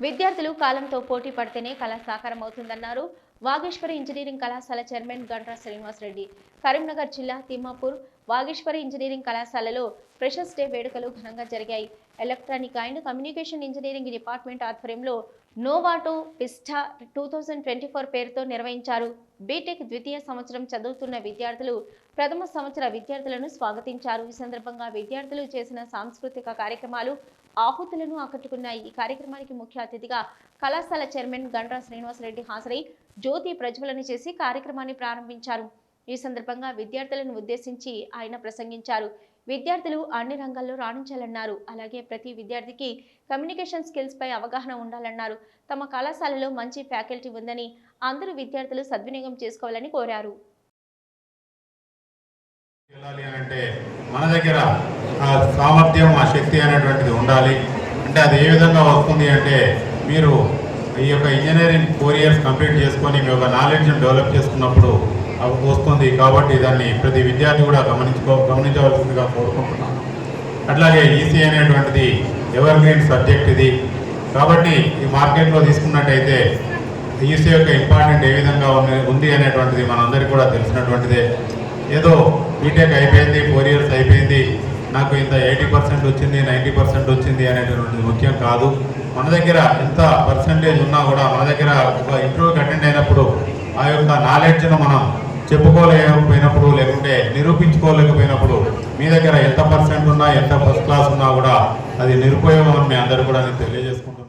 విద్యార్థులు కాలంతో పోటీ పడితేనే కళ సాకారం అవుతుందన్నారు వాగేశ్వరి ఇంజనీరింగ్ కళాశాల చైర్మన్ గంట్రా శ్రీనివాసరెడ్డి. కరీంనగర్ జిల్లా తిమ్మాపూర్ వాగేశ్వరి ఇంజనీరింగ్ కళాశాలలో ఫ్రెషర్స్ డే వేడుకలు ఘనంగా జరిగాయి. Electronic and communication engineering department ఆధ్వర్యంలో నోవాటో పిస్టా టూ థౌజండ్ ట్వంటీ ఫోర్ పేరుతో నిర్వహించారు. బీటెక్ ద్వితీయ సంవత్సరం చదువుతున్న విద్యార్థులు ప్రథమ సంవత్సర విద్యార్థులను స్వాగతించారు. ఈ సందర్భంగా విద్యార్థులు చేసిన సాంస్కృతిక కార్యక్రమాలు ఆహుతులను ఆకట్టుకున్నాయి. ఈ కార్యక్రమానికి ముఖ్య అతిథిగా కళాశాల చైర్మన్ గండ్రా శ్రీనివాసరెడ్డి హాజరై జ్యోతి ప్రజ్వలన చేసి కార్యక్రమాన్ని ప్రారంభించారు. ఈ సందర్భంగా విద్యార్థులను ఉద్దేశించి ఆయన ప్రసంగించారు. విద్యార్థులు అన్ని రంగాల్లో రాణించాలన్నారు. అలాగే ప్రతి విద్యార్థికి కమ్యూనికేషన్ స్కిల్స్ పై అవగాహన ఉండాలన్నారు. తమ కళాశాలలో మంచి ఫ్యాకల్టీ ఉందని అందరూ విద్యార్థులు సద్వినియోగం చేసుకోవాలని కోరారు. అంటే మన దగ్గర ఆ సామర్థ్యం ఆ శక్తి అనేటువంటిది ఉండాలి. అంటే అది ఏ విధంగా వస్తుంది అంటే మీరు ఈ యొక్క ఇంజనీరింగ్ ఫోర్ ఇయర్స్ కంప్లీట్ చేసుకొని మీ యొక్క నాలెడ్జ్ని డెవలప్ చేసుకున్నప్పుడు అవి వస్తుంది కాబట్టి దాన్ని ప్రతి విద్యార్థి కూడా గమనించుకో గమనించవలసిందిగా కోరుకుంటున్నాను. అట్లాగే ఈసీ అనేటువంటిది ఎవర్ గ్రీన్ సబ్జెక్ట్ ఇది. కాబట్టి ఈ మార్కెట్లో తీసుకున్నట్టయితే ఈసీ యొక్క ఇంపార్టెంట్ ఏ విధంగా ఉంది- ఉంది అనేటువంటిది మనందరికీ కూడా తెలిసినటువంటిదే. ఏదో బీటెక్ అయిపోయింది ఫోర్ ఇయర్స్ అయిపోయింది నాకు ఇంత ఎయిటీ పర్సెంట్ వచ్చింది నైంటీ పర్సెంట్ వచ్చింది అనేటువంటిది ముఖ్యం కాదు. మన దగ్గర ఎంత పర్సంటేజ్ ఉన్నా కూడా మన దగ్గర ఒక ఇంటర్వ్యూకి అటెండ్ అయినప్పుడు ఆ యొక్క నాలెడ్జ్ను మనం చెప్పుకోలేకపోయినప్పుడు లేకుంటే నిరూపించుకోలేకపోయినప్పుడు మీ దగ్గర ఎంత పర్సెంట్ ఉన్నా ఎంత ఫస్ట్ క్లాస్ ఉన్నా కూడా అది నిరుపయోగం అని మీ అందరూ కూడా నేను తెలియజేసుకుంటున్నాను.